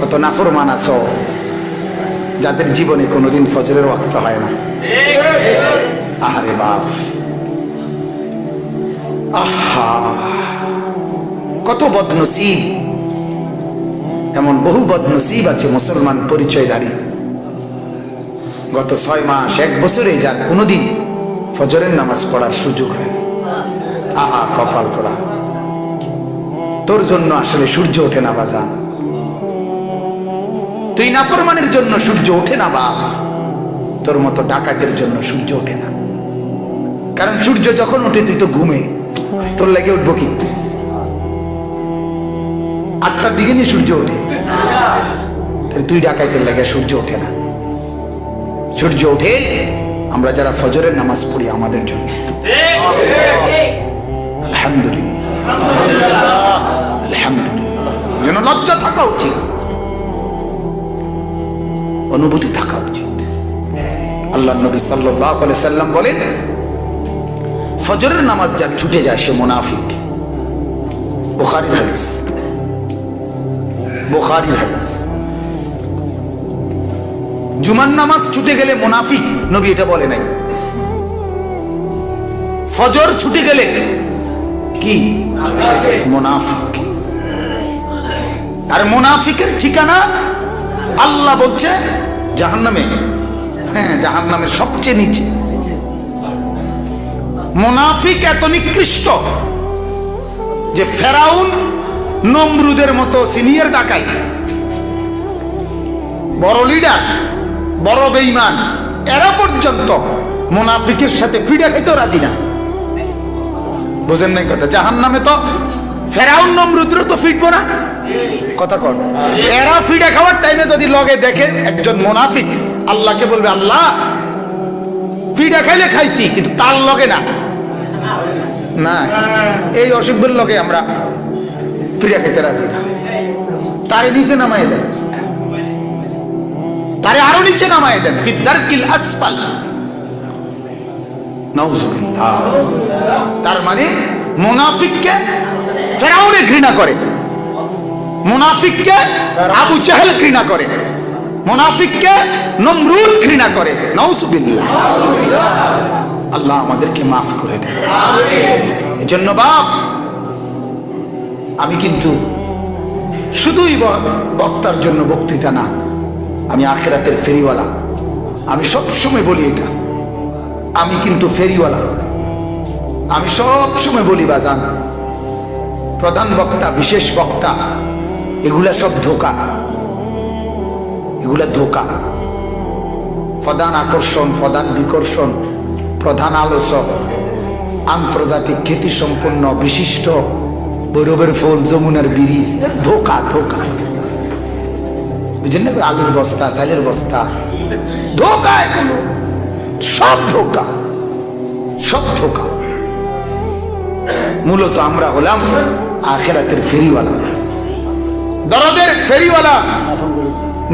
কত নাফরমান আছো, যাদের জীবনে কোনোদিন ফজরের ওয়াক্ত হয় না। আহারে বাপ। আহা, কত বদনসিব। এমন বহু বদনসিব আছে মুসলমান পরিচয়ধারী। গত ছয় মাস, এক বছরে যার কোনোদিন ফজরের নামাজ পড়ার সুযোগ হয়নি আহা, কপাল করা তোর জন্য আসলে সূর্য ওঠে না বাজা তুই নাফরমানের জন্য সূর্য ওঠে না, বাপ। তোর মতো ডাকাতের জন্য সূর্য ওঠে না। কারণ সূর্য যখন ওঠে, তুই তো ঘুমে। তোর লাগে উঠবো কিন্তু আটটার দিকে নিয়ে সূর্য ওঠে। তুই ডাকাইতের লাগে সূর্য ওঠে না। সূর্য ওঠে, আমরা যারা ফজরের নামাজ পড়ি আমাদের জন্য। আলহামদুলিল্লাহ। আলহামদুলিল্লাহ। জন্য লজ্জা থাকা উচিত। অনুভূতি থাকা উচিত। আল্লাহ নবী সাল্লাহ সাল্লাম বলেন, ফজরের নামাজ যার ছুটে যায় সে মোনাফিক। বুখারির হাদিস। বুখারির হাদিস। জুমার নামাজ ছুটে গেলে মোনাফিক, নবী এটা বলে নাই। ফজর ছুটে গেলে কি? মোনাফিক। আর মোনাফিকের ঠিকানা আল্লাহ বলছে, জাহান্নামে হ্যাঁ জাহান্নামের সবচেয়ে নিচে। মোনাফিক এত নিকৃষ্ট যে ফেরাউন নমরুদের মতো সিনিয়র ডাকাই। বড় লিডার, বড় বেইমান এরা পর্যন্ত মোনাফিকের সাথে পিড়া খাইতেও রাজি না। বুঝেন নাই কথা? জাহান নামে তো ফেরাউন নমরুদ্র তো ফিটবো না। কথা কর এরা ফিডা খাওয়ার টাইমে যদি লগে দেখে একজন মোনাফিক, আল্লাহকে বলবে, আল্লাহ ফিডা খাইলে খাইছি, কিন্তু তার লগে না। না, এই অসুখের লগে আমরা ফিডা খেতে রাজি তারে নিচে নামাই দেন। তারে আরও নিচে নামাই দেন। ফিদ্দারকিল আসফাল। নাউজুবিল্লাহ। তার মানে মুনাফিককে ফেরাউনে ঘৃণা করে। মুনাফিককে আবু জাহেল ঘৃণা করে, মুনাফিককে নমরুদ ঘৃণা করে। নাউজুবিল্লাহ। আল্লাহ আমাদেরকে মাফ করে দেন। এজন্য বাপ, আমি কিন্তু শুধুই বক্তার জন্য বক্তৃতা না, আমি আখেরাতের ফেরিওয়ালা। আমি সব সময় বলি এটা। আমি কিন্তু ফেরিওয়ালা। আমি সব সময় বলি বাজান, প্রধান বক্তা, বিশেষ বক্তা এগুলা সব ধোকা। এগুলা ধোকা। প্রধান আকর্ষণ, প্রধান বিকর্ষণ, প্রধান আলোচক, আন্তর্জাতিক খ্যাতি সম্পন্ন বিশিষ্ট বৈরবের ফুল, যমুনার ব্রিজ, ধোকা ধোকা। বুঝলেন না আলুর বস্তা, চালের বস্তা? ধোকা এগুলো। সব ধোকা। সব ধোকা। মূলত আমরা হলাম আখেরাতের ফেরিওয়ালা। দরদের ফেরিওয়ালা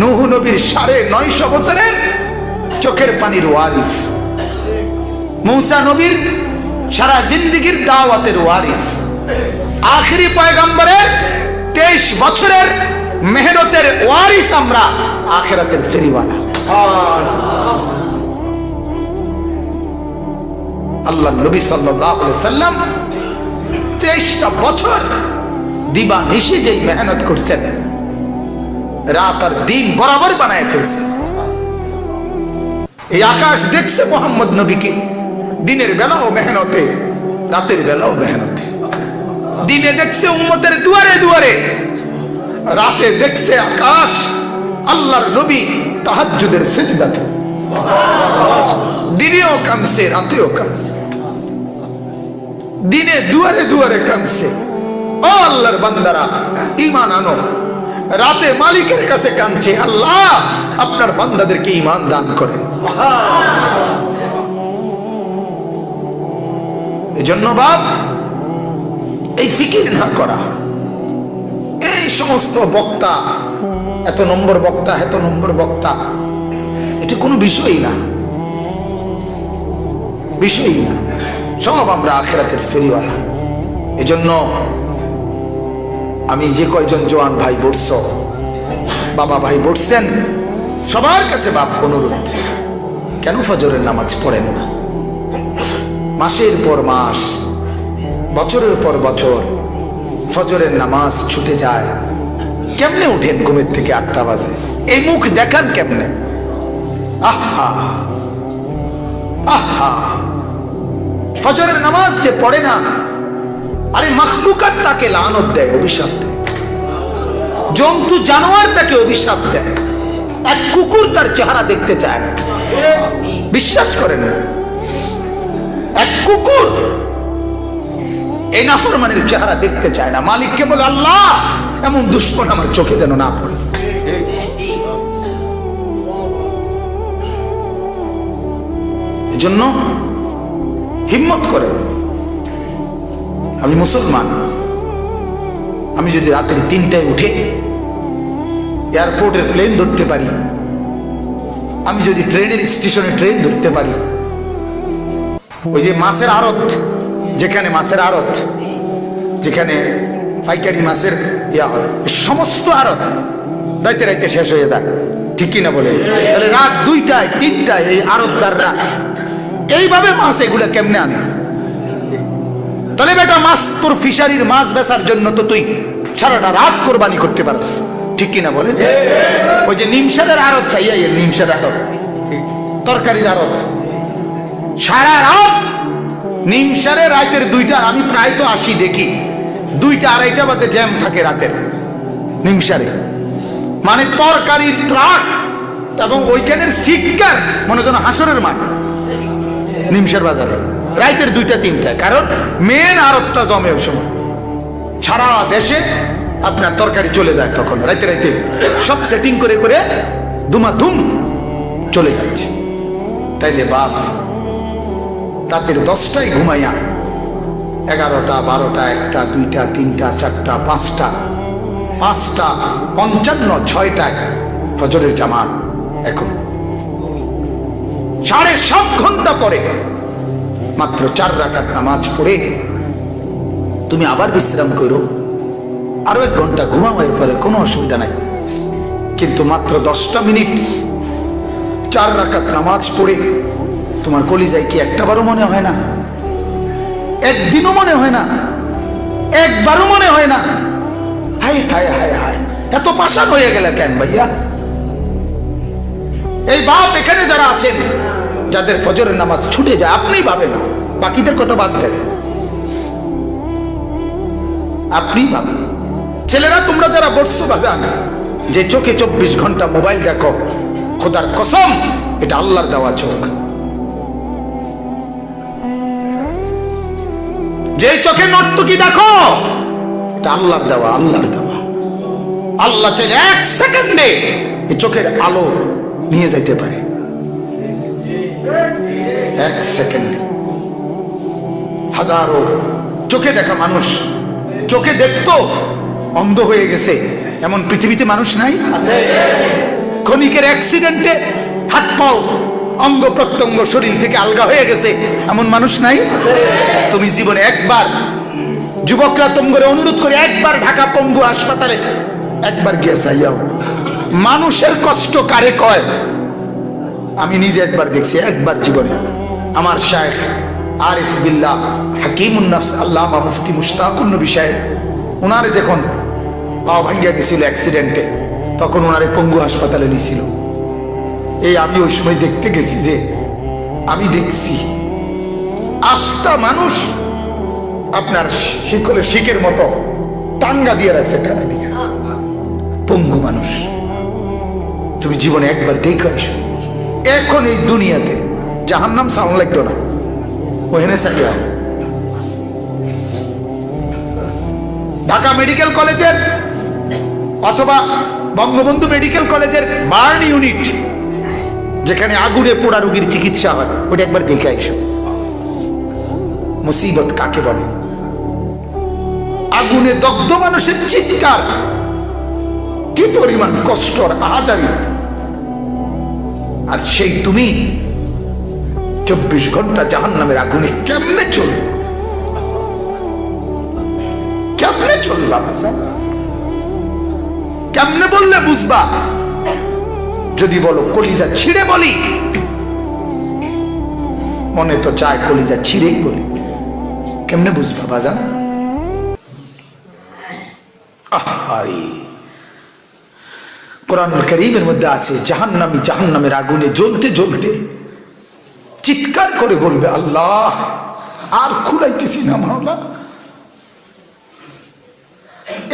নুহু নবীর সাড়ে নয়শো বছরের চোখের পানির ওয়ারিস। মৌসা নবীর সারা জিন্দিগির দাওয়াতের ওয়ারিস। আখরি পয়গাম্বরের তেইশ বছরের মেহনতের ওয়ারিস আমরা আখেরাতের ফেরিওয়ালা। আল্লাহ নবী সাল্লাম তেইশটা বছর দিবা নিশে যেই মেহনত করছেন, রাত আর দিন বরাবর বানায় ফেলছেন এই আকাশ দেখছে মোহাম্মদ নবীকে, দিনের বেলাও মেহনতে, রাতের বেলাও মেহনতে। দিনে দেখছে উম্মতের দুয়ারে দুয়ারে, রাতে দেখছে আকাশ, আল্লাহর নবী তাহাজ্জুদের সেজদাতে। দিনেও কাঁদছে, রাতেও কাঁদছে। দিনে দুয়ারে দুয়ারে কাঁদছে। ও আল্লাহর বান্দারা ইমান আনো। রাতে মালিকের কাছে কাঁদছে, আল্লাহ, আপনার বান্দাদেরকে ইমান দান করেন। এজন্য বাপ, এই ফিকির না করা। এই সমস্ত বক্তা, এত নম্বর বক্তা, এত নম্বর বক্তা, এটা কোনো বিষয়ই না। বিষয়ই না। সব আমরা আখেরাতের ফেরিওয়ালা। এজন্য আমি যে কয়জন জোয়ান ভাই বসছ বাবা ভাই বসছেন সবার কাছে বাপ অনুরোধ। কেন ফজরের নামাজ পড়েন না? মাসের পর মাস, বছরের পর বছর ফজরের নামাজ ছুটে যায়। কেমনে উঠেন ঘুমের থেকে আটটা বাজে? এই মুখ দেখান কেমনে? আহা! আহা! ফজরের নামাজ যে পড়ে না আরে মখলুকাত তাকে লানত দেয়, অভিশাপ দেয়। জন্তু জানোয়ার তাকে অভিশাপ দেয়। এক কুকুর তার চেহারা দেখতে চায় না। বিশ্বাস করেন না। এক কুকুর এই নাফরমানের চেহারা দেখতে চায় না। মালিককে বলে, আল্লাহ, এমন দুশ্মন আমার চোখে যেন না পড়ে। এজন্য হিম্মত করেন। আমি মুসলমান। আমি যদি রাতের তিনটায় উঠে এয়ারপোর্টের প্লেন ধরতে পারি, আমি যদি ট্রেনের স্টেশনে ট্রেন ধরতে পারি, ওই যে মাছের আড়ত, যেখানে মাছের আড়ত, যেখানে পাইকারি মাছের ইয়া হয় সমস্ত আড়ত রাইতে রাইতে শেষ হয়ে যায়। ঠিক কিনা বলে তাহলে রাত দুইটায়, তিনটায় এই আড়তদাররা এইভাবে মাছ এগুলো কেমনে আনে? তাহলে বেটা মাছ তোর ফিশারির মাছ বেচার জন্য তো তুই সারাটা রাত কোরবানি করতে পারস। ঠিক কিনা বলে ওই যে নিমসারের আড়ত চাইয়া এর নিমসার আড়ত। তরকারির আড়ত। সারা রাত নিমসারে রাতের দুইটা, আমি প্রায় তো আসি দেখি। দুইটা আড়াইটা বাজে জ্যাম থাকে রাতের নিমসারে। মানে তরকারির ট্রাক এবং ওইখানের শিক্ষার মনে যেন হাসরের মাঠ, নিমসার বাজারে। রাইতের দুইটা, তিনটা। কারণ মেন আড়তটা জমে ওই সময়। সারা দেশে আপনার তরকারি চলে যায় তখন, রাইতে রাইতে। সব সেটিং করে করে দুমা ধুম চলে যাচ্ছে। তাইলে বাপ, রাতের দশটায় ঘুমাইয়া এগারোটা, বারোটা, একটা, দুইটা, তিনটা, চারটা, পাঁচটা পাঁচটা, পঞ্চান্ন, ছয়টায় ফজরের জামাত এখন। সাড়ে সাত ঘণ্টা পরে মাত্র চার রাকাত নামাজ পড়ে তুমি আবার বিশ্রাম করো। আরও এক ঘণ্টা ঘুমাও, এরপরে কোনো অসুবিধা নাই। কিন্তু মাত্র দশটা মিনিট চার রাকাত নামাজ পড়ে তোমার কলিজায় কি একটাবারও মনে হয় না? একদিনও মনে হয় না? একবারও মনে হয় না? হাই হাই হাই হাই, এত পাশান হয়ে গেলে কেন ভাইয়া? এই বাপ এখানে যারা আছেন, যাদের ফজরের নামাজ ছুটে যায় আপনি ভাবেন। বাকিদের কথা বাদ দেন। আপনি ভাবেন। ছেলেরা, তোমরা যারা বসছো বাজান যে চোখে চব্বিশ ঘণ্টা মোবাইল দেখো, খোদার কসম, এটা আল্লাহর দেওয়া চোখ। যে চোখে নর্তকি দেখো, এটা আল্লাহর দেওয়া আল্লাহর দেওয়া। আল্লাহ চাইলে এক সেকেন্ডে এই চোখের আলো নিয়ে যাইতে পারে। এক সেকেন্ডে। হাজারো চোখে দেখা মানুষ। চোখে দেখতো অন্ধ হয়ে গেছে। এমন পৃথিবীতে মানুষ নাই? ক্ষণিকের অ্যাক্সিডেন্টে হাত পাও, অঙ্গ প্রত্যঙ্গ শরীর থেকে আলগা হয়ে গেছে। এমন মানুষ নাই? তুমি জীবনে একবার যুবকরা তোমরে অনুরোধ করে একবার ঢাকা পঙ্গু হাসপাতালে একবার গিয়ে চাইয়াও। মানুষের কষ্ট কারে কয়? আমি নিজে একবার দেখছি, একবার জীবনে। আমার শায়েখ আরিফ বিল্লাহ নফস আল্লামা মুফতি মুশতাকুন নবী সাহেব ওনারে যখন পাও ভাঙ্গিয়া গেছিল অ্যাক্সিডেন্টে তখন ওনারে পঙ্গু হাসপাতালে নিয়েছিল। এই আমি ওই সময় দেখতে গেছি যে আমি দেখছি আস্থা মানুষ আপনার শিকলের শিখের মতো টাঙ্গা দিয়ে রাখছে টানা দিয়ে। পঙ্গু মানুষ। তুমি জীবনে একবার দেখো এখন এই দুনিয়াতে যাহার নাম সাউন্ড লাগতো না। ঢাকা মেডিকেল কলেজের অথবা বঙ্গবন্ধু মেডিকেল কলেজের বার্ন ইউনিট, যেখানে আগুনে পোড়া রোগীর চিকিৎসা হয়, ওটা একবার দেখে আইসো। মুসিবত কাকে বলে? আগুনে দগ্ধ মানুষের চিৎকার। কি পরিমাণ কষ্টর আহাজারি। আর সেই তুমি চব্বিশ ঘণ্টা জাহান নামের আগুনে কেমনে চল কেমনে চল বাবা কেমনে বললে বুঝবা? যদি বলো কলিজা ছিঁড়ে বলি। মনে তো চায় কলিজা ছিঁড়েই বলি। কেমনে বুঝবা বাজান? আহারে কোরআনুল করিমের মধ্যে আছে, জাহান্নামী জাহান্নামের আগুনে জ্বলতে জ্বলতে চিৎকার করে বলবে, আল্লাহ, আর খুলাইতেছি না মাওলা।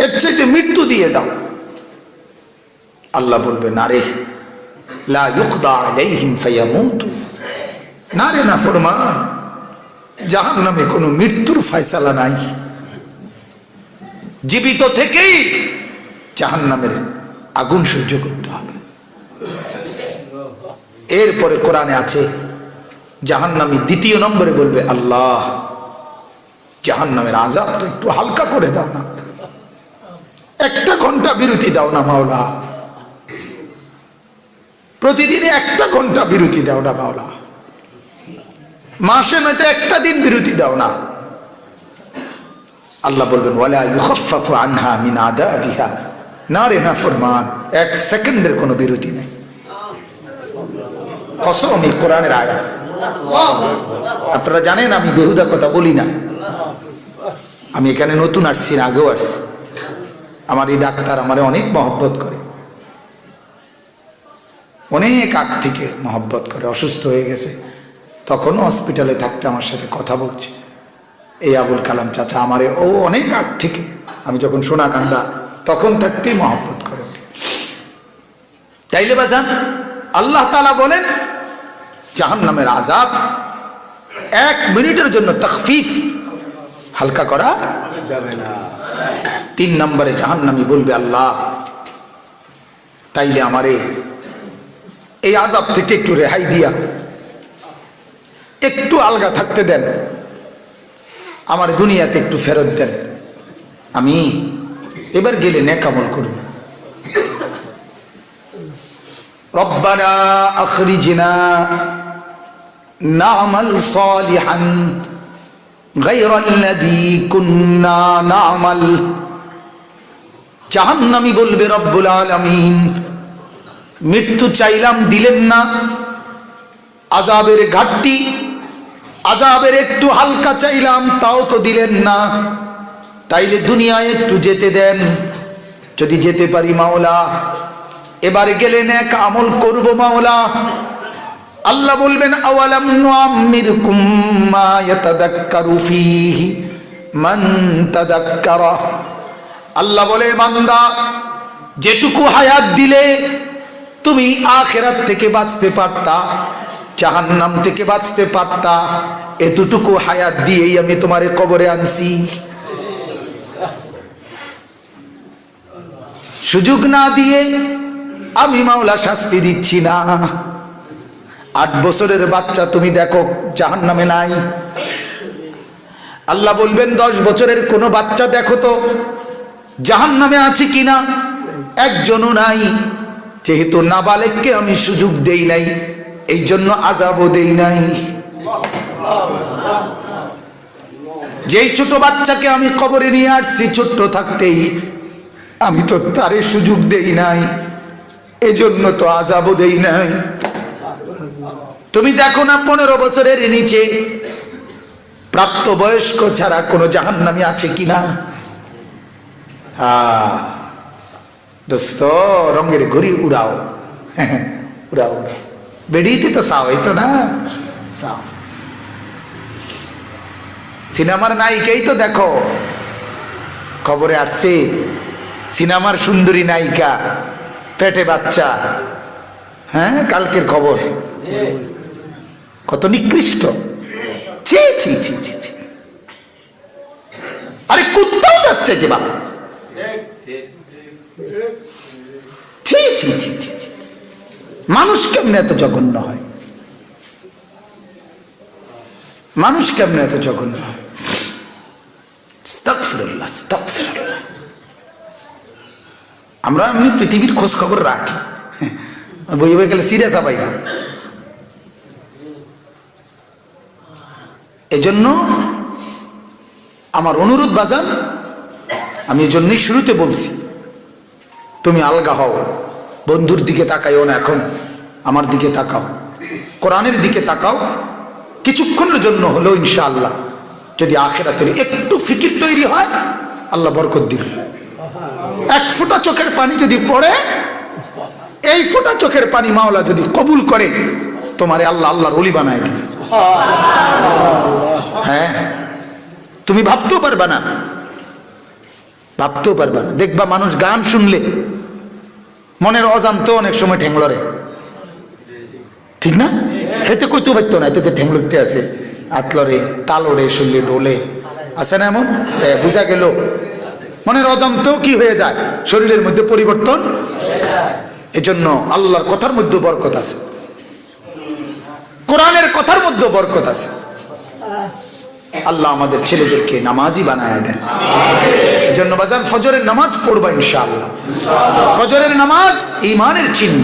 এর চাইতে মৃত্যু দিয়ে দাও। আল্লাহ বলবে, না রে না রে, না ফরমান, জাহান্নামে কোনো মৃত্যুর ফয়সালা নাই। জীবিত থেকেই জাহান্নামের আগুন সহ্য করতে হবে। এরপরে কোরআনে আছে জাহান্নামী দ্বিতীয় নম্বরে বলবে, আল্লাহ, জাহান্নামের আজাবটা একটু হালকা করে দাও না। একটা ঘণ্টা বিরতি দাও না, মাওলা। প্রতিদিনে একটা ঘণ্টা বিরতি দাও না, মাওলা। মাসে নয়তো একটা দিন বিরতি দাও না। আল্লাহ বলবেন আনহা মিন আদাবিহা না রে, না ফরমান, এক সেকেন্ডের কোনো বিরতি নেই। কসম কোরআনের আয়া আপনারা জানেন আমি বেহুদা কথা বলি না। আমি এখানে নতুন আসছি, না আগেও আসছি। আমার এই ডাক্তার আমার অনেক মহব্বত করে। অনেক আগ থেকে মহব্বত করে, অসুস্থ হয়ে গেছে। তখনও হসপিটালে থাকতে আমার সাথে কথা বলছে। এই আবুল কালাম চাচা আমারে, ও অনেক আগ থেকে, আমি যখন সোনা কান্দা, তখন থাকতেই মহব্বত করে ওকে। তাইলে বাজান আল্লাহ তালা বলেন জাহান নামের আজাব এক মিনিটের জন্য তখফিফ হালকা করা তিন নম্বরে জাহান্নামি বলবে, আল্লাহ, তাইলে আমারে এই আজাব থেকে একটু রেহাই দিয়া, একটু আলগা থাকতে দেন, আমার দুনিয়াতে একটু ফেরত দেন। আমি এবার গেলে নেকামল করব। রব্বানা আখরিজনা নামাল সালিহান غير الذي كنا نعمل জাহান্নামি বলবে রব্বুল আলামিন মৃত্যু চাইলাম দিলেন না আজাবের ঘাটতি আজাবের একটু হালকা চাইলাম তাও তো দিলেন না তাইলে দুনিয়ায় একটু যেতে দেন যদি যেতে পারি মাওলা এবারে গেলেন এক আমল করব মাওলা আল্লাহ বলবেন, আওয়ালাম নুআম্মিরকুম মা ইয়াতাদাক্কারু ফীহি? মান তাদাক্কারা? আল্লাহ বলে, বান্দা, যেটুকু হায়াত দিলে তুমি আখেরাত থেকে বাঁচতে পারতা, জাহান্নাম থেকে বাঁচতে পারতা, এতটুকু হায়াত দিয়েই আমি তোমারে কবরে আনছি। সুযোগ না দিয়ে আমি মাওলা শাস্তি দিচ্ছি না। আট বছরের বাচ্চা, তুমি দেখো জাহান নামে নাই। আল্লাহ বলবেন, দশ বছরের কোনো বাচ্চা দেখো তো জাহান নামে আছে কিনা? একজনও নাই। যেহেতু নাবালেককে আমি সুযোগ দেই নাই, এই জন্য আজাবও দেই নাই। যেই ছোট বাচ্চাকে আমি কবরে নিয়ে আসছি, ছোট্ট থাকতেই আমি তো তারে সুযোগ দেই নাই, এজন্য তো আজাবও দেই নাই। তুমি দেখো না পনেরো বছরের নিচে প্রাপ্ত বয়স্ক ছাড়া কোনো জাহান্নামি আছে কিনা? হ্যাঁ দোস্ত, রঙের ঘুরি উড়াও। উড়াও বেরিয়েতে তো সাও এই তো না? সাও সিনেমার নায়িকাই তো দেখো। খবরে আসছে, সিনেমার সুন্দরী নায়িকা, পেটে বাচ্চা। হ্যাঁ কালকের খবর। কত নিকৃষ্ট। ছি ছি ছি ছি ছি। আরে কুত্তাও তার চাইতে বাবা। ছি ছি ছি ছি ছি। মানুষ কেমনে এত জঘন্য হয়? মানুষ কেমনে এত জঘন্য। আমরা এমনি পৃথিবীর খোঁজ খবর রাখি। বই বই গেলে সিরিয়াস পাই না। এজন্য আমার অনুরোধ, বাজান, আমি এজন্যই শুরুতে বলছি, তুমি আলগা হও, বন্ধুর দিকে তাকাইও না এখন, আমার দিকে তাকাও, কোরআনের দিকে তাকাও, কিছুক্ষণের জন্য হলো ইনশাআল্লাহ, যদি আখেরাতের একটু ফিকির তৈরি হয়, আল্লাহ বরকত দিবে। এক ফোঁটা চোখের পানি যদি পড়ে, এই ফোঁটা চোখের পানি মাওলা যদি কবুল করে, তোমারে আল্লাহ আল্লাহর অলি বানায় দিবে। হ্যাঁ? তুমি ভাবতেও পারবা না। ভাবতেও পারবা না। দেখবা মানুষ গান শুনলে মনের অজান্ত অনেক সময় ঠেংলরে। ঠিক না? হেতে কইতে পারতো না, এতে ঠেংলতে আছে, আতলরে, তালরে, শুনলে ডোলে আছে না এমন? বুঝা গেল। মনের অজান্ত কি হয়ে যায়? শরীরের মধ্যে পরিবর্তন? এজন্য আল্লাহর কথার মধ্যে বরকত আছে। কোরআনের কথার মধ্যে বরকত আছে। আল্লাহ আমাদের ছেলেদেরকে নামাজি বানায় দেন। এজন্য বাজান ফজরের নামাজ পড়বা ইনশাআল্লাহ। ফজরের নামাজ ইমানের চিহ্ন।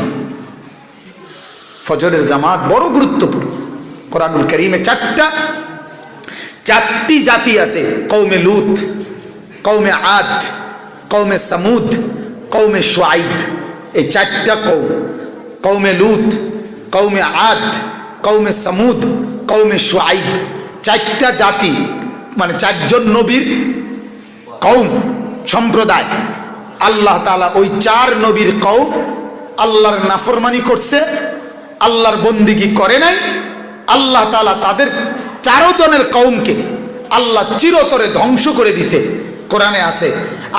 ফজরের জামাত বড় গুরুত্বপূর্ণ। কোরআনুল করিমে চারটা, চারটি জাতি আছে কৌমে লুত কৌমে আদ কৌমে সামুদ কৌমে সোয়াইব এই চারটা কৌম কৌমে লুত কৌমে আদ কৌমে সামুদ কৌমে সোয়াইব চারটা জাতি মানে চারজন নবীর কৌম সম্প্রদায়। আল্লাহ তালা ওই চার নবীর কৌম আল্লাহর নাফরমানি করছে, আল্লাহর বন্দিগি করে নাই। আল্লাহ তালা তাদের চারো জনের কৌমকে আল্লাহ চিরতরে ধ্বংস করে দিছে। কোরআনে আছে।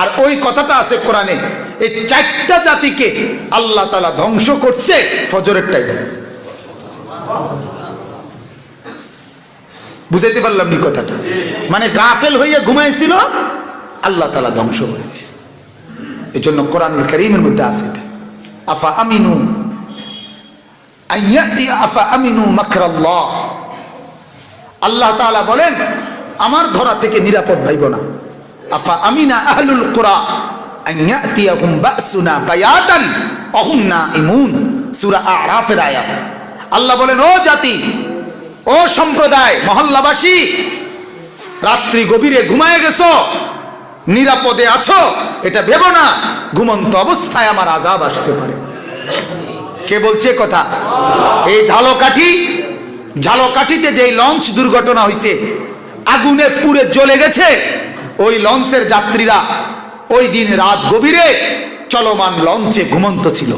আর ওই কথাটা আছে কোরআনে, এই চারটা জাতিকে আল্লাহ তালা ধ্বংস করছে ফজরের টাইমে বুঝাইতে পারলাম নি কথাটা। মানে গাফেল হইয়া ঘুমাইছিল, আল্লাহ তালা ধ্বংস করে দিছে। এই জন্য কোরআনুল করিমের মধ্যে আছে আফা আমিনু আফা আমিনু মাকরাল্লাহ। আল্লাহ তাআলা বলেন, আমার ধরা থেকে নিরাপদ ভাইব না। আফা আমিনা আহলুল কুরা আইয়াতিয়াহুম বাসুনা বায়াতান, অহুম নাইমুন সূরা আরাফের আয়াত। আল্লাহ বলেন, ও জাতি, ও সম্প্রদায়, মহল্লাবাসী, রাত্রি গভীরে ঘুমায় গেছো, নিরাপদে আছো, এটা ভেবো না, ঘুমন্ত অবস্থায় আমার আজাব আসতে পারে। কে বলছে কথা? এই ঝালকাঠি, ঝালকাঠিতে যে লঞ্চ দুর্ঘটনা হয়েছে আগুনে পুড়ে জ্বলে গেছে, ওই লঞ্চের যাত্রীরা ওই দিন রাত গভীরে চলমান লঞ্চে ঘুমন্ত ছিল।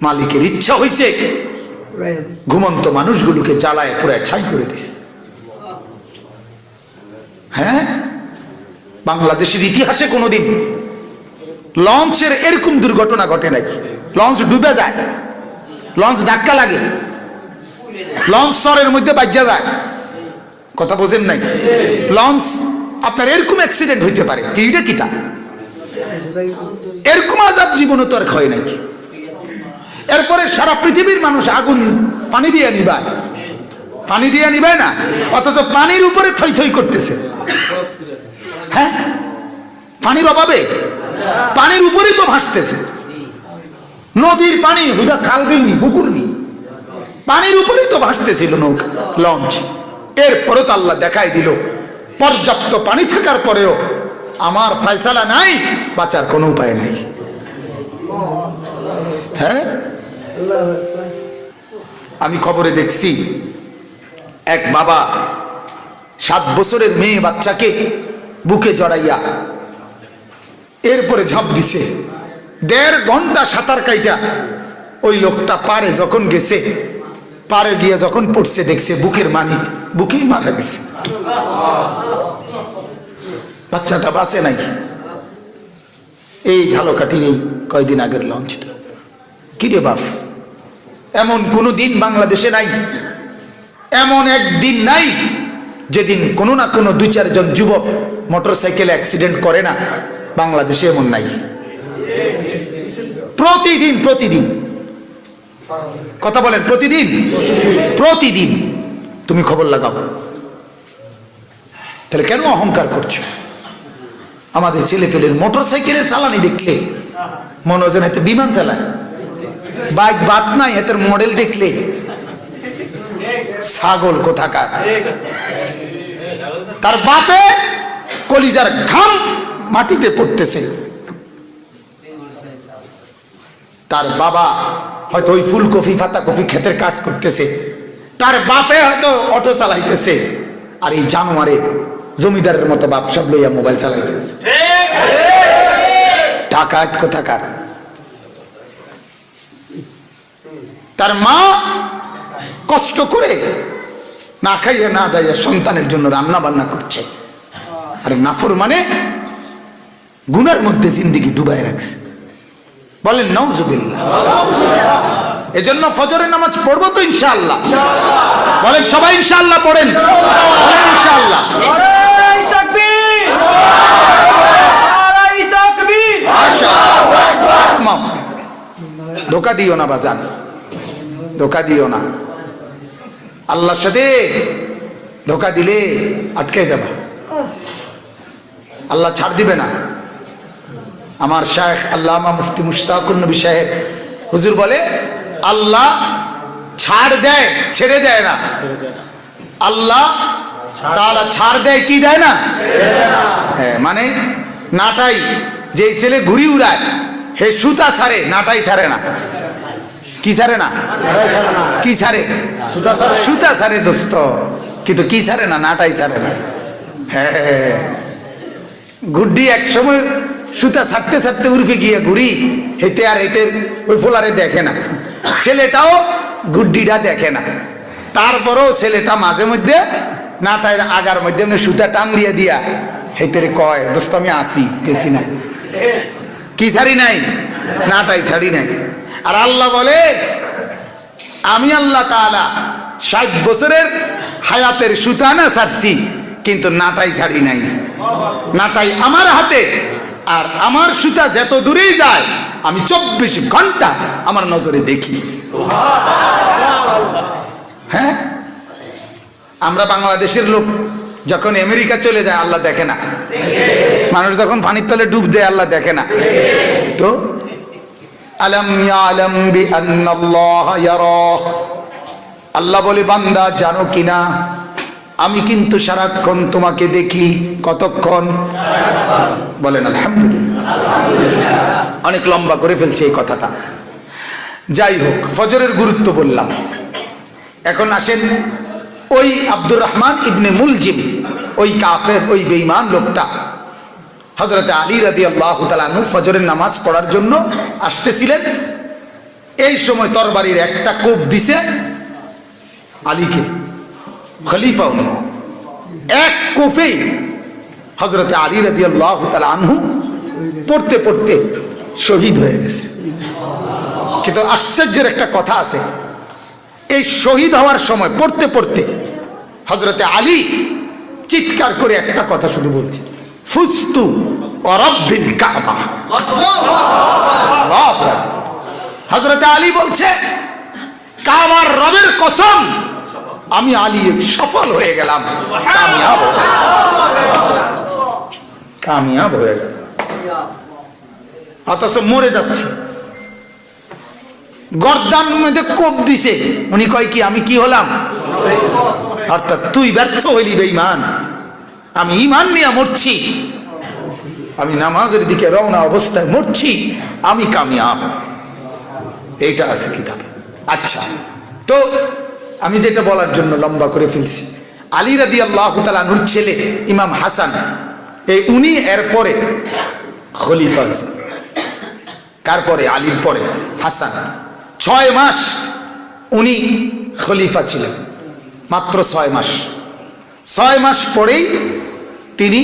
মালিকের ইচ্ছা হয়েছে ঘুমন্ত মানুষগুলোকে জ্বালায় পুরায় ছাই করে দিছে। হ্যাঁ? বাংলাদেশের ইতিহাসে কোনোদিন লঞ্চের এরকম দুর্ঘটনা ঘটে নাকি লঞ্চ ডুবে যায় লঞ্চ ধাক্কা লাগে লঞ্চ সরের মধ্যে বাজ্যা যায়। কথা বোঝেন নাই? লঞ্চ আপনার এরকম অ্যাক্সিডেন্ট হইতে পারে। কি এটা কিতা এরকম আজাব জীবনে তো আর হয় নাকি এরপরে সারা পৃথিবীর মানুষ আগুন পানি দিয়ে নিবায়। পানি দিয়ে নিবায় না, অথচ পানির উপরে থই থই করতেছে। হ্যাঁ? পানির অভাবে? পানির উপরেই তো ভাসতেছে। নদীর পানি, হুদা খাল বিলনি পুকুর নি পানির উপরেই তো ভাসতেছিল নৌকা, লঞ্চ। এরপরও তো আল্লাহ দেখাই দিল, পর্যাপ্ত পানি থাকার পরেও আমার ফয়সালা নাই, বাঁচার কোনো উপায় নাই। হ্যাঁ? আমি খবরে দেখছি, এক বাবা সাত বছরের মেয়ে বাচ্চাকে বুকে জড়াইয়া এরপরে ঝাঁপ দিছে। দেড় ঘণ্টা সাঁতার কাইটা ওই লোকটা পারে যখন গেছে, পারে গিয়ে যখন পড়ছে দেখছে বুকের মানিক, বুকেই মারা গেছে। বাচ্চাটা বাঁচে নাই। এই ঝালকাঠির এই কয়দিন আগের লঞ্চটা কিরে বাপ? এমন কোনো দিন বাংলাদেশে নাই, এমন একদিন নাই যেদিন কোনো না কোনো দুই চারজন যুবক মোটর সাইকেল অ্যাক্সিডেন্ট করে না, বাংলাদেশে এমন নাই। প্রতিদিন প্রতিদিন। কথা বলেন, প্রতিদিন? প্রতিদিন। তুমি খবর লাগাও। তাহলে কেন অহংকার করছ? আমাদের ছেলে পেলের মোটর সাইকেলের চালানি দেখলে মনে হয় বিমান চালায়। বাইক বাদ নাই এতের মডেল দেখলে। ছাগল কোথাকার? তার বাপে কলিজার ঘাম মাটিতে পড়তেছে। তার বাবা হয়তো ওই ফুলকপি ফাতা কপি ক্ষেতের কাজ করতেছে। তার বাপে হয়তো অটো চালাইতেছে। আর এই জানোয়ারে জমিদারের মতো বাপ সব লইয়া মোবাইল চালাইতেছে। টাকাত কোথাকার? তার মা কষ্ট করে না খাইয়ে না দাইয়া সন্তানের জন্য রান্না বান্না করছে। আর নাফর মানে গুনার মধ্যে জিন্দিগি ডুবাই রাখছে। বলেন নৌজুবিল্লাহ এজন্য ফজরের নামাজ পড়ব তো ইনশাআল্লাহ। বলেন সবাই ইনশাআল্লাহ পড়েন। বলেন ইনশাআল্লাহ। ধোকা দিও না বাজান। ধোকা দিও না। আল্লাহর সাথে ধোকা দিলে আটকে যাবা। আল্লাহ ছাড় দিবে না। আমার শায়েখ আল্লামা মুফতি মুশতাকুর নবী সাহেব, হুজুর বলে, আল্লাহ ছাড় দেয়, ছেড়ে দেয় না। আল্লাহ তাআলা ছাড় দেয়, কি দেয় না? হ্যাঁ মানে নাটাই যে ছেলে ঘুরি উড়ায় হে সুতা সারে নাটাই সারে না। কি সারে না? কি সারে সুতা সারে দোস্ত। কিন্তু কি সারে না নাটাই সারে না। হ্যাঁ গুড্ডি এক সময় সুতা ছাড়তে ছাড়তে উর্ফে গিয়ে ঘুরি হেতে আর হেতে ওই ফোলারে দেখে না। ছেলেটাও গুড্ডিটা দেখে না। তারপরেও ছেলেটা মাঝে মধ্যে নাটাইয়ের আগার মধ্যে সুতা টান দিয়ে দিয়া হেতেরে কয় দোস্ত আমি আসি গেছি না। কি ছাড়ি নাই? নাটাই ছাড়ি নাই। আর আল্লাহ বলে, আমি আল্লাহ তাআলা ষাট বছরের হায়াতের সুতা না ছাড়ছি, কিন্তু নাটাই ছাড়ি নাই। নাটাই আমার হাতে, আর আমার সুতা যত দূরেই যায়, আমি চব্বিশ ঘণ্টা আমার নজরে দেখি। হ্যাঁ? আমরা বাংলাদেশের লোক যখন আমেরিকা চলে যায়, আল্লাহ দেখে না। মানুষ যখন পানির তলে ডুব দেয়, আল্লাহ দেখে না। তো আলম ইয়ালাম বিআন্নাল্লাহ আল্লাহ বলে, বান্দা, জানো কিনা? আমি কিন্তু সারাক্ষণ তোমাকে দেখি। কতক্ষণ? বলেন, আলহামদুলিল্লাহ। অনেক লম্বা করে ফেলছে এই কথাটা। যাই হোক, ফজরের গুরুত্ব বললাম। এখন আসেন ওই আব্দুর রহমান ইবনে মুলজিম, ওই কাফের, ওই বেঈমান লোকটা। হজরত আলী রাদি আল্লাহ তালু ফজরের নামাজ পড়ার জন্য আসতেছিলেন। এই সময় তরবারির একটা কোপ দিছে আলীকে, খলিফা উনি। এক কোফেই হজরত আলী রাদি আল্লাহ আনহু পড়তে পড়তে শহীদ হয়ে গেছে। কিন্তু আশ্চর্যের একটা কথা আছে, এই শহীদ হওয়ার সময় পড়তে পড়তে হজরতে আলী চিৎকার করে একটা কথা শুধু বলছে। ফুস্তু অরব্বিল কাবা। হজরতে আলী বলছে, কাবার রবের কসম, আমি আলী সফল হয়ে গেলাম, কামিয়াব কামিয়াব হয়ে গেল অথচ মরে যাচ্ছে। গর্দান মধ্যে কোপ দিছে। উনি কয় কি, আমি কি হলাম? অর্থাৎ তুই ব্যর্থ হইলি, বেঈমান। আমি ইমান নিয়ে মরছি। আমি নামাজের দিকে রওনা অবস্থায় মরছি। আমি কামিয়াব। এইটা আছে কিতাবে। আচ্ছা তো আমি যেটা বলার জন্য লম্বা করে ফেলছি। আলী রাদি আল্লাহ তালানুর ছেলে ইমাম হাসান, এই উনি এরপরে খলিফা হয়েছেন কার পরে? আলীর পরে। হাসান। ছয় মাস উনি খলিফা ছিলেন। মাত্র ছয় মাস। ছয় মাস পরেই তিনি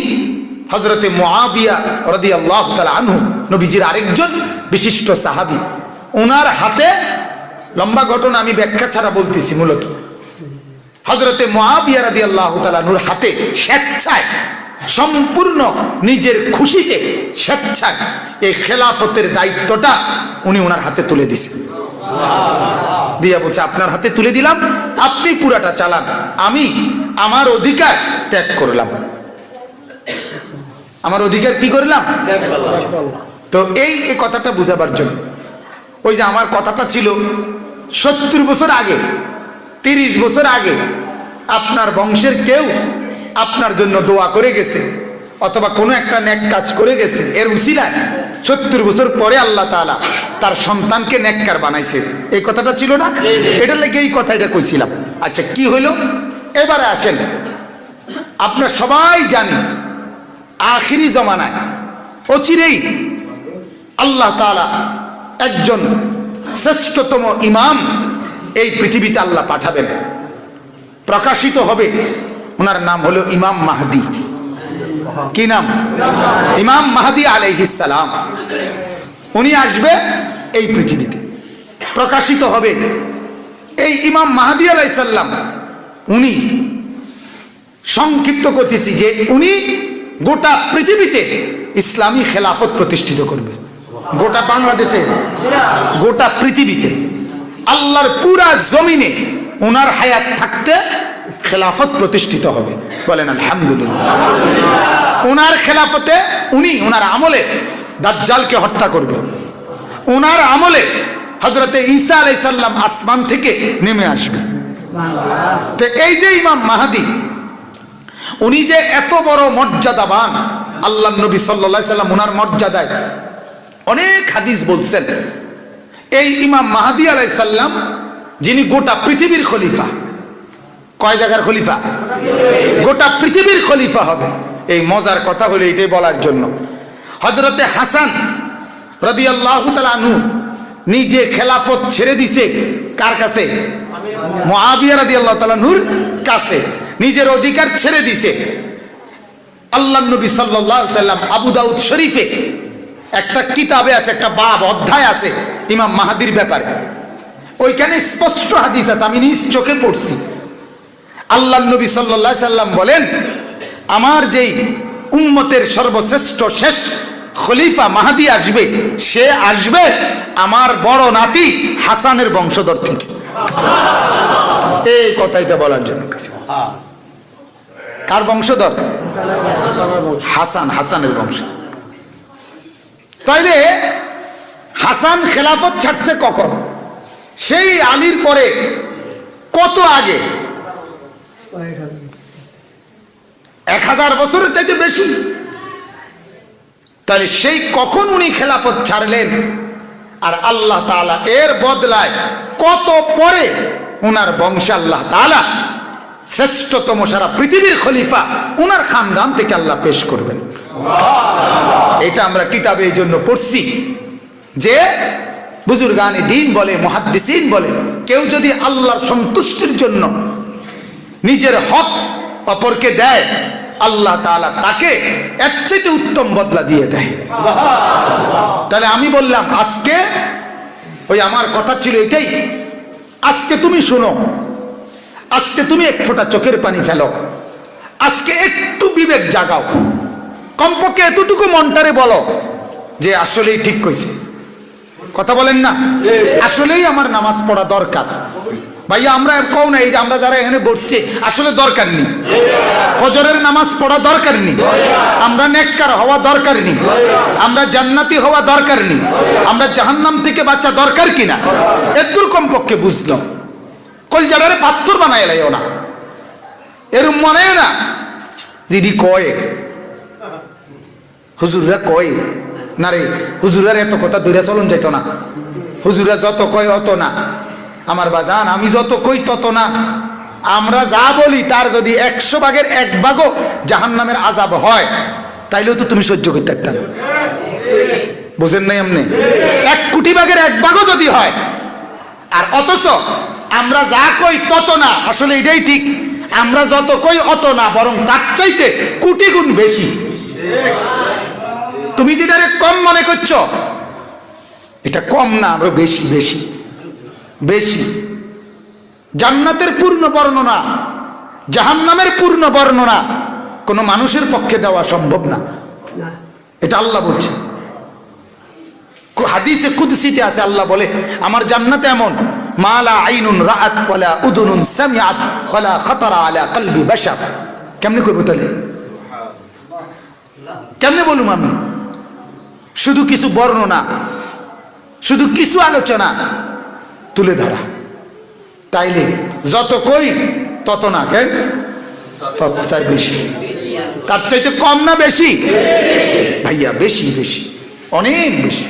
হজরতে মোয়াবিয়া রদি আল্লাহ আনহু, নবীজির আরেকজন বিশিষ্ট সাহাবি ওনার হাতে লম্বা ঘটনা আমি ব্যাখ্যা ছাড়া বলতেছি মূলত। হজরতে মহাবিয়া রাদি আল্লাহ তালানুর হাতে স্বেচ্ছায়, সম্পূর্ণ নিজের খুশিতে স্বেচ্ছায় এই খেলাফতের দায়িত্বটা উনি ওনার হাতে তুলে দিছে। দিয়া বলছে, আপনার হাতে তুলে দিলাম, আপনি পুরাটা চালান। আমি আমার অধিকার ত্যাগ করলাম। আমার অধিকার কি করলাম? তো এই এই কথাটা বুঝাবার জন্য। ওই যে আমার কথাটা ছিল, সত্তর বছর আগে, তিরিশ বছর আগে, আপনার বংশের কেউ আপনার জন্য দোয়া করে গেছে, অথবা কোনো একটা ন্যাক কাজ করে গেছে। এর উসিলায় সত্তর বছর পরে আল্লাহ তাআলা তার সন্তানকে নেককার বানাইছে। এই কথাটা ছিল না? এটা লেগে এই কথা এটা কইছিলাম। আচ্ছা কি হইল? এবারে আসেন। আপনার সবাই জানি আখিরি জমানায় অচিরেই আল্লাহ তাআলা একজন শ্রেষ্ঠতম ইমাম এই পৃথিবীতে আল্লাহ পাঠাবেন। প্রকাশিত হবে। ওনার নাম হলো ইমাম মাহদি। কি নাম? ইমাম মাহদি আলাইহিসালাম উনি আসবে এই পৃথিবীতে। প্রকাশিত হবে এই ইমাম মাহাদি আলাইসাল্লাম উনি সংক্ষিপ্ত করতেছি যে উনি গোটা পৃথিবীতে ইসলামী খেলাফত প্রতিষ্ঠিত করবে। গোটা বাংলাদেশে, গোটা পৃথিবীতে। আল্লাহর পুরা জমিনে ওনার হায়াত থাকতে খেলাফত প্রতিষ্ঠিত হবে। বলেন আলহামদুলিল্লাহ। ওনার খেলাফতে উনি ওনার আমলে দাজ্জালকে হত্যা করবে। ওনার আমলে হজরতে ঈসা আলাইসাল্লাম আসমান থেকে নেমে আসবে। তো এই যে ইমাম মাহাদি, উনি যে এত বড় মর্যাদাবান আল্লাহ নবী সাল্লা সাল্লাম ওনার মর্যাদায় অনেক হাদিস বলছেন, এই ইমাম মাহাদি আলাইসাল্লাম যিনি গোটা পৃথিবীর খলিফা, কয় জায়গার খলিফা? গোটা পৃথিবীর খলিফা হবে। এই মজার কথা হলো এটাই বলার জন্য। হজরতে হাসান রদি আল্লাহ আনু নিজে খেলাফত ছেড়ে দিছে কার কাছে? মহাবিয়া আল্লাহ তালানুর কাছে। নিজের অধিকার ছেড়ে দিছে। আল্লাহ নবী সাল্লাম আবু দাউদ শরীফে একটা কিতাবে আছে, একটা বাব, অধ্যায় আছে ইমাম মাহাদির ব্যাপারে। ওইখানে স্পষ্ট হাদিস আছে, আমি নিজ চোখে পড়ছি। আল্লাহ নবী সাল্লাম বলেন, আমার যেই উম্মতের সর্বশ্রেষ্ঠ শেষ খলিফা মাহাদি আসবে। সে আসবে আমার বড় নাতি হাসানের বংশধর থেকে। এই কথাইটা বলার জন্য। কার বংশধর? হাসান, হাসানের বংশ। তাইলে হাসান খেলাফত ছাড়ছে কখন? সেই আলীর পরে কত আগে? এক হাজার বছরের চাইতে বেশি। তাহলে সেই কখন উনি খেলাফত ছাড়লেন? আর আল্লাহ তাআলা এর বদলায় কত পরে উনার বংশে আল্লাহ তাআলা শ্রেষ্ঠতম সারা পৃথিবীর খলিফা উনার খানদান থেকে আল্লাহ পেশ করবেন। এটা আমরা কিতাবে এই জন্য পড়ছি যে বুজুর্গানি দিন বলে, মহাদ্দিসিন বলে, কেউ যদি আল্লাহর সন্তুষ্টির জন্য নিজের হক অপরকে দেয় আল্লাহ তাআলা তাকে এর চাইতে উত্তম বদলা দিয়ে দেয়। তাহলে আমি বললাম আজকে ওই আমার কথা ছিল এটাই। আজকে তুমি শোনো আজকে তুমি এক ফোঁটা চোখের পানি ফেলো আজকে একটু বিবেক জাগাও। কমপক্ষে এতটুকু মনটারে বলো যে আসলেই ঠিক কইছে। কথা বলেন না? আসলেই আমার নামাজ পড়া দরকার। ভাইয়া, আমরা কও না এই যে আমরা যারা এখানে বসছি, আসলে দরকার নেই। ফজরের নামাজ পড়া দরকার নেই। আমরা নেককার হওয়া দরকার নেই। আমরা জান্নাতি হওয়া দরকার নেই। আমরা জাহান্নাম থেকে বাঁচা দরকার কিনা? এদুর কমপক্ষে বুঝলাম কলজারে পাথর বানাই লাইও না। এরম মনে না, যিনি কয়, হুজুররা কয়, না রে, হুজুরার এত কথা দূরে চলন যাইত না। হুজুরা যত কয় অত না। আমার বাজান, আমি যত কই তত না। আমরা যা বলি, তার যদি একশো ভাগের এক ভাগও জাহান নামের আজাব হয়, তাইলেও তো তুমি সহ্য করতে পারতাম বুঝেন নাই এমনি এক কোটি ভাগের এক ভাগও যদি হয়, আর অথচ আমরা যা কই তত না, আসলে এটাই ঠিক। আমরা যত কই অত না, বরং তার চাইতে কোটি গুণ বেশি। তুমি যেটারে কম মনে করছ, এটা কম না, আরও বেশি বেশি। বেশি। জান্নাতের পূর্ণ বর্ণনা, জাহান্নামের পূর্ণ বর্ণনা কোনো মানুষের পক্ষে দেওয়া সম্ভব না। এটা আল্লাহ বলছে। হাদিসে কুদসিতে আছে, আল্লাহ বলে, আমার জান্নাত এমন মালা আইনুন রাআত ওয়ালা উদুনুন সামিআত ওয়ালা খাতারা আলা কলবি বাশার। কেমনে করব তাহলে? কেমনে বলুম আমি? শুধু কিছু বর্ণনা, শুধু কিছু আলোচনা তুলে ধরা। তাইলে যত কই, তত না কেন তাই বেশি। তার চাইতে কম না বেশি? ভাইয়া, বেশি বেশি। অনেক বেশি।